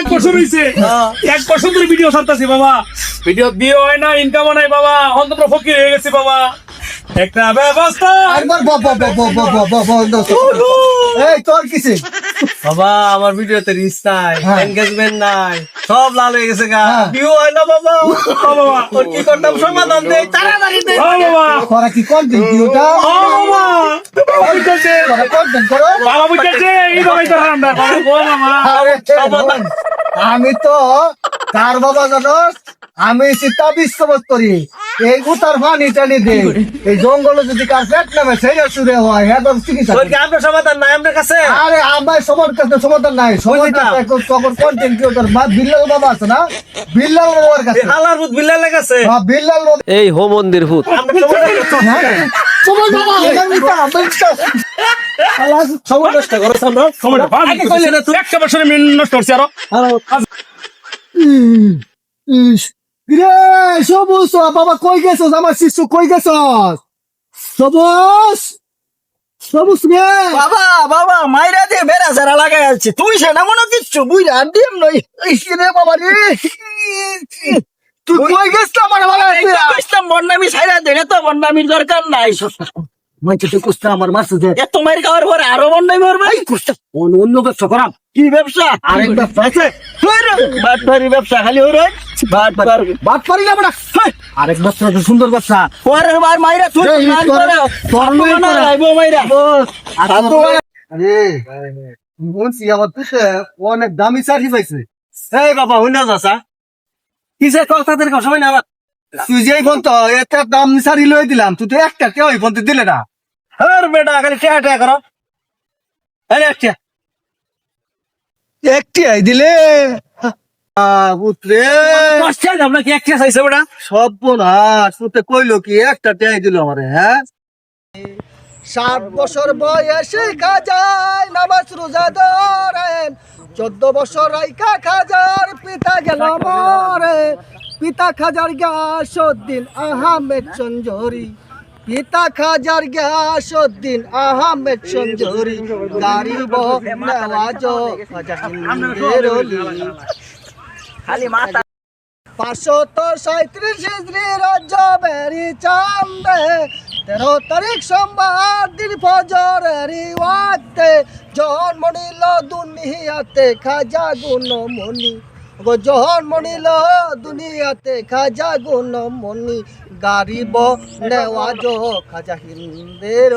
এক বছর এক বছর ধরে ভিডিও বাবা ভিডিও হয় না ইনকাম বাবা হয়ে বাবা একটা ব্যবস্থা এই তোর কিসে বাবা আমার ভিডিওতে রিচ নাই হ্যাঁ। এনগেজমেন্ট নাই সব লাল হয়ে গেছে গা। ভিউ না বাবা। বাবা। ওর কি করতাম? সমাধান দেই তাড়াতাড়ি দে বাবা। করা কি কন্টেন্ট ভিডিওটা ও বাবা। বাবা বুঝতেছে করা কন্টেন্ট করো। বাবা বুঝতেছে এই বাবাই তো হারাম না বাবা আরে বোন, আমি তো কার বাবা জানোস আমি সীতা বিশ্ববোধ করি এই উতার পানি টানি দে এই জঙ্গলে যদি কার পেট নামে সুরে হয় হ্যাঁ তোর চিকিৎসা কি সমাধান নাই আপনার কাছে? আরে আমার সবার কাছে সমাধান নাই। তখন কন্টেন্ট ক্রিয়েটর বা বিল্লাল বাবা আছে না? বিল্লাল বাবার কাছে। হালার ভূত বিল্লা লেগেছে হ্যাঁ, বিল্লাল এই হো মন্দির ভূত হ্যাঁ। সময় নষ্ট করো আমরা। সময়টা ভালো আগে কইলে না তুই একটা বছরে নষ্ট করছি আরও। ইস, রে সবুজ বাবা কই গেছস? আমার শিশু কই গেছস? সবুজ? সবুজ রে বাবা বাবা মাইরা দিয়ে বেড়া যারা লাগাই আছে। তুই সে না মনে কিচ্ছু বুঝা ডিম নই ইস রে বাবা রে। তুই কই গেছ আমার বাবা ইসলাম বন্ডামি ছাইরা দে তো বন্ডামির দরকার নাই। মই তো কুস্তা আমার মারছে যে এত মাইর খাওয়ার পরে আরও বন্ডামি মরবে কুস্তা অন্য অন্য ব্যবসা করাম। কি ব্যবসা? আরেক ব্যবসা আছে। ব্যবসা খালি ওরে বাটপার বাদ না বড়া আরেক ব্যবসা আছে সুন্দর ব্যবসা পরের বার মাইরা তুই তোর- করে। তোর তোর লই করে। আইবো মাইরা। আরে বলছি আমার অনেক দামি চাকরি পাইছে। এই বাবা হুনা যাসা কিসে কথা তোর সময় না আবার তুই যে ফোন তো একটা দাম সারি লই দিলাম তুই তো একটা কেউ ফোন তো দিলে না। হর বেটা খালি টেয়া টেয়া করো। এই একটা একটি আই দিলে। পুত্রে। একটা চাইছে সব কইলো কি একটা দিল আমারে হ্যাঁ? ষাট বছর বয়সে খাজায় নামাজ রোজা ধরেন চোদ্দ বছর রাইকা খাজার পিতা গেল মরে। পিতা খাজার গ্যাসুদ্দিন আহমেদ সঞ্জরি পিতা খাজার গ্যাসুদ্দিন আহমেদ সঞ্জরি গারিব নেওয়াজ খাজা হিন্দের খালি মাথা পাঁচশত দুনিয়াতে খাজা গুণ মনি। গো জন্ম নিল দুনিয়াতে খাজা গুণ মনি, গারিব নেওয়াজ খাজা হিন্দের